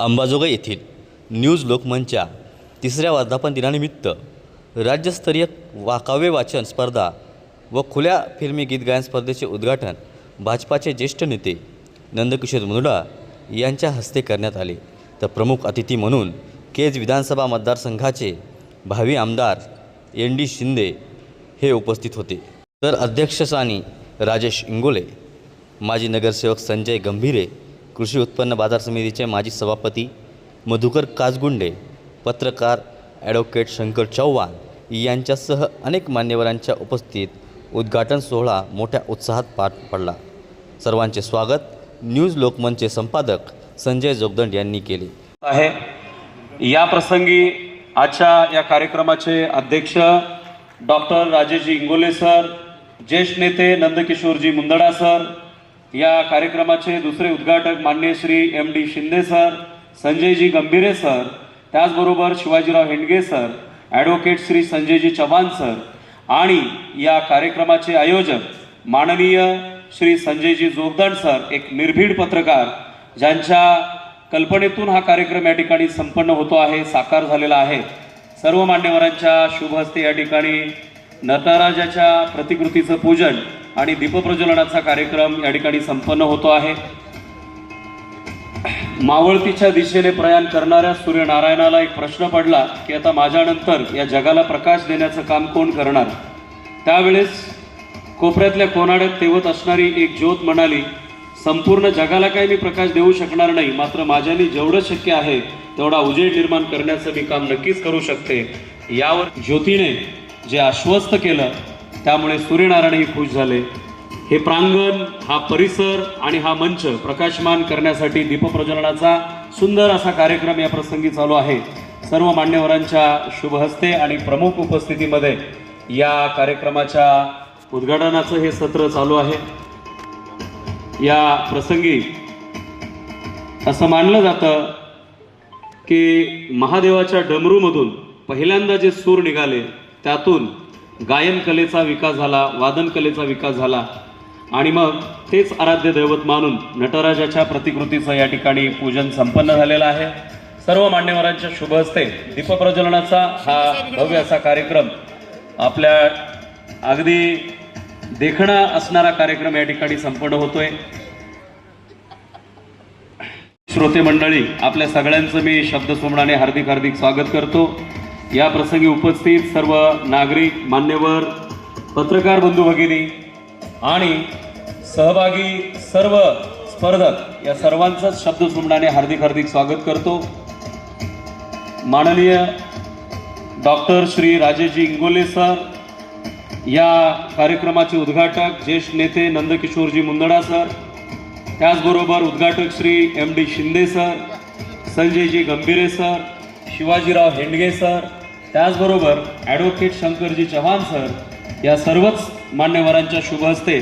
अंबाजोगाई येथील न्यूज लोकमंचच्या तिसऱ्या वर्धापन दिनानिमित्त राज्यस्तरीय वा काव्य वाचन स्पर्धा व खुल्या फिल्मी गीत गायन स्पर्धेचे उद्घाटन भाजपाचे ज्येष्ठ नेते नंदकिशोर मुनुडा यांच्या हस्ते करण्यात आले. तर प्रमुख अतिथी म्हणून केज विधानसभा मतदारसंघाचे भावी आमदार एन डी शिंदे हे उपस्थित होते. तर अध्यक्षस्थानी राजेश इंगोले माजी नगरसेवक संजय गंभीरे कृषी उत्पन्न बाजार समितीचे माजी सभापती मधुकर काजगुंडे पत्रकार ॲडव्होकेट शंकर चव्हाण यांच्यासह अनेक मान्यवरांच्या उपस्थित उद्घाटन सोहळा मोठ्या उत्साहात पार पडला. सर्वांचे स्वागत. न्यूज लोकमनचे संपादक संजय जोगदंड यांनी केले. आहे. या प्रसंगी आजच्या या कार्यक्रमाचे अध्यक्ष डॉक्टर राजेशजी इंगोले सर ज्येष्ठ नेते नंदकिशोरजी मुंदडा सर या कार्यक्रमाचे दुसरे उद्घाटक मान्य Shri M D Shinde sir Sanjayji Gambhire sir त्याचबरोबर Shivajirao Hendge sir advocate Shri Sanjayji Chavan sir आणि या कार्यक्रमाचे आयोजक माननीय श्री संजयजी जोगदंड सर एक निर्भीड पत्रकार ज्यांच्या कल्पनेतून हा कार्यक्रम या ठिकाणी संपन्न होतो आहे साकार झालेला आहे. सर्व मान्यवरांच्या शुभ हस्ते या ठिकाणी नटराजाच्या प्रतिकृतीचं पूजन आणि दीपप्रज्वलनाचा कार्यक्रम या ठिकाणी संपन्न होतो आहे. मावळतीच्या दिशेने प्रयाण करणाऱ्या सूर्यनारायणाला एक प्रश्न पडला की आता माझ्यानंतर या जगाला प्रकाश देण्याचं काम कोण करणार? त्यावेळेस कोपऱ्यातल्या कोनाड्यात तेवत असणारी एक ज्योत म्हणाली संपूर्ण जगाला काही मी प्रकाश देऊ शकणार नाही मात्र माझ्याने जेवढं शक्य आहे तेवढा उजेड निर्माण करण्याचं मी काम नक्कीच करू शकते. यावर ज्योतीने जे आश्वस्त केलं त्यामुळे सूर्यनारायणही खुश झाले. हे प्रांगण हा परिसर आणि हा मंच प्रकाशमान करण्यासाठी दीपप्रज्वलनाचा सुंदर असा कार्यक्रम या प्रसंगी चालू आहे. सर्व मान्यवरांच्या शुभहस्ते आणि प्रमुख उपस्थितीमध्ये या कार्यक्रमाच्या उद्घाटनाचं हे सत्र चालू आहे. या प्रसंगी असं मानलं जातं की महादेवाच्या डमरूमधून पहिल्यांदा जे सूर निघाले त्यातून गायन कलेचा विकास झाला वादन कलेचा विकास झाला. आणि मग तेच आराध्य दैवत मानून नटराजाच्या प्रतिकृतीचं या ठिकाणी पूजन संपन्न झालेलं आहे. सर्व मान्यवरांच्या शुभ हस्ते दीपप्रज्वलनाचा हा भव्य असा कार्यक्रम आपल्या अगदी देखणा असणारा कार्यक्रम या ठिकाणी संपन्न होतोय. श्रोते मंडळी आपल्या सगळ्यांचं मी शब्दसुमणाने हार्दिक हार्दिक स्वागत करतो. या प्रसंगी उपस्थित सर्व नागरिक मान्यवर पत्रकार बंधू भगिनी आणि सहभागी सर्व स्पर्धक या सर्वांचंच शब्दसुमणाने हार्दिक हार्दिक स्वागत करतो. माननीय डॉक्टर श्री राजेशजी इंगोले सर या कार्यक्रमाचे उद्घाटक ज्येष्ठ नेते नंदकिशोरजी मुंदडा सर त्याचबरोबर उद्घाटक Shri M D Shinde sir Sanjayji Gambhire sir Shivajirao Hendge sir त्याचबरोबर ॲडव्होकेट शंकरजी चव्हाण सर या सर्वच मान्यवरांच्या शुभ हस्ते